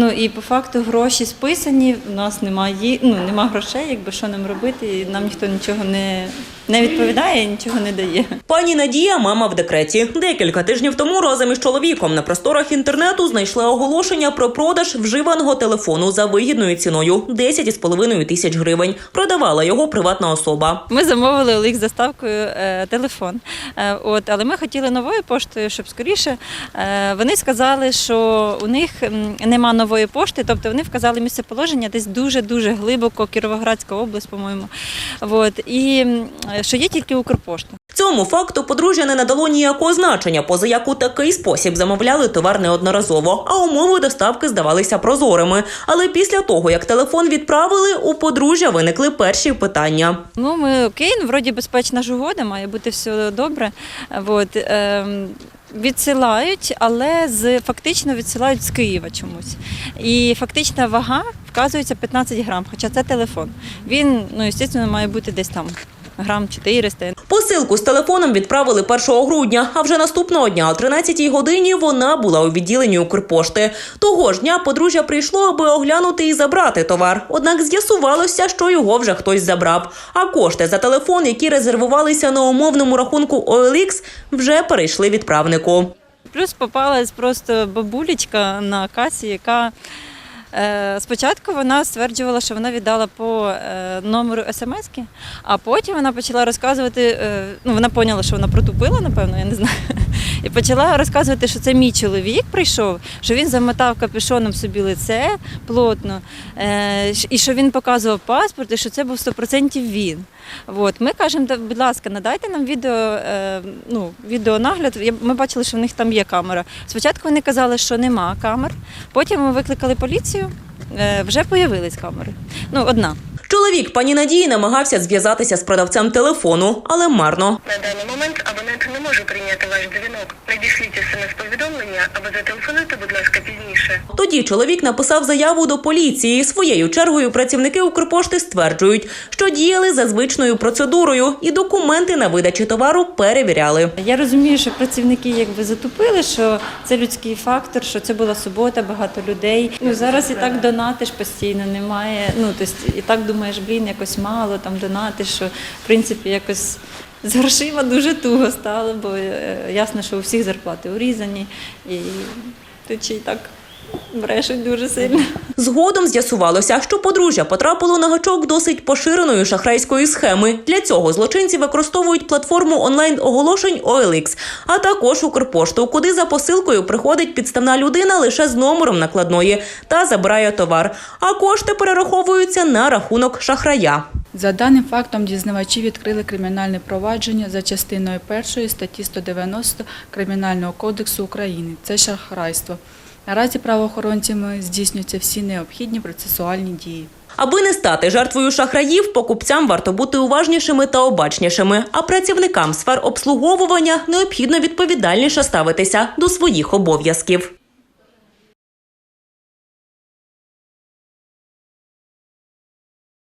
Ну і по факту гроші списані. У нас немає ну, нема грошей, якби що нам робити. І нам ніхто нічого не, не відповідає, нічого не дає. Пані Надія, мама в декреті. Декілька тижнів тому разом із чоловіком на просторах інтернету знайшли оголошення про продаж вживаного телефону за вигідною ціною 10,5 тисяч гривень. Продавала його приватна особа. Ми замовили у них з доставкою е, телефон. Е, от, але ми хотіли новою поштою, щоб скоріше. Е, вони сказали, що у них нема нової пошти, тобто вони вказали місцеположення десь дуже-дуже глибоко, Кіровоградська область, по-моєму. От, і що є тільки Укрпошта. Цьому факту подружжя не надало ніякого значення, поза як у такий спосіб замовляли товар неодноразово, а умови доставки здавалися прозорими. Але після того, як телефон відправили, у подружжя виникли перші питання. Ну, ми окей, ну, вроді безпечна ж угода, має бути все добре. От, ем, відсилають, але з фактично відсилають з Києва чомусь. І фактична вага вказується 15 грам, хоча це телефон. Він, ну, звісно, має бути десь там грам 400. Посилку з телефоном відправили 1 грудня, а вже наступного дня о 13-й годині вона була у відділенні Укрпошти. Того ж дня подружжя прийшло, аби оглянути і забрати товар. Однак з'ясувалося, що його вже хтось забрав. А кошти за телефон, які резервувалися на умовному рахунку OLX, вже перейшли відправнику. Плюс попалась просто бабулечка на касі, яка спочатку вона стверджувала, що вона віддала по е, номеру смс-ки, а потім вона почала розказувати, е, ну вона поняла, що вона протупила, напевно, я не знаю. І почала розказувати, що це мій чоловік прийшов, що він замотав капюшоном собі лице плотно, е, і що він показував паспорт, і що це був 100% він. От. Ми кажемо, будь ласка, надайте нам відео, е, ну, відеонагляд. Ми бачили, що в них там є камера. Спочатку вони казали, що нема камер, потім ми викликали поліцію, е, вже появились камери. Ну, одна. Чоловік пані Надії намагався зв'язатися з продавцем телефону, але марно. На даний момент ваш дзвінок. Надішліть смс-повідомлення або зателефонуйте, ласка. Тоді чоловік написав заяву до поліції. Своєю чергою працівники Укрпошти стверджують, що діяли за звичною процедурою і документи на видачі товару перевіряли. Я розумію, що працівники якби затупили, що це людський фактор, що це була субота, багато людей. Ну зараз і так донатиш постійно, немає. Ну тобто і так думаєш, блін, якось мало там донатиш, що в принципі якось. З грошима дуже туго стало, бо е, ясно, що у всіх зарплати урізані, і ще й так брешуть дуже сильно. Згодом з'ясувалося, що подружжя потрапило на гачок досить поширеної шахрайської схеми. Для цього злочинці використовують платформу онлайн-оголошень OLX, а також Укрпошту, куди за посилкою приходить підставна людина лише з номером накладної та забирає товар. А кошти перераховуються на рахунок шахрая. За даним фактом дізнавачі відкрили кримінальне провадження за частиною 1 статті 190 Кримінального кодексу України. Це шахрайство. Наразі правоохоронцями здійснюються всі необхідні процесуальні дії. Аби не стати жертвою шахраїв, покупцям варто бути уважнішими та обачнішими. А працівникам сфер обслуговування необхідно відповідальніше ставитися до своїх обов'язків.